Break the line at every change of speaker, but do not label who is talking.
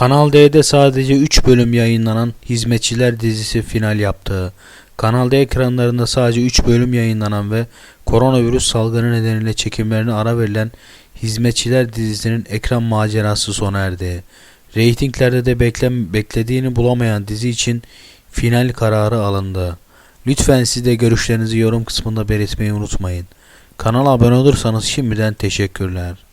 Kanal D'de sadece 3 bölüm yayınlanan Hizmetçiler dizisi final yaptı. Kanal D ekranlarında sadece 3 bölüm yayınlanan ve koronavirüs salgını nedeniyle çekimlerine ara verilen Hizmetçiler dizisinin ekran macerası sona erdi. Reytinglerde de beklem beklediğini bulamayan dizi için final kararı alındı. Lütfen siz de görüşlerinizi yorum kısmında belirtmeyi unutmayın. Kanala abone olursanız şimdiden teşekkürler.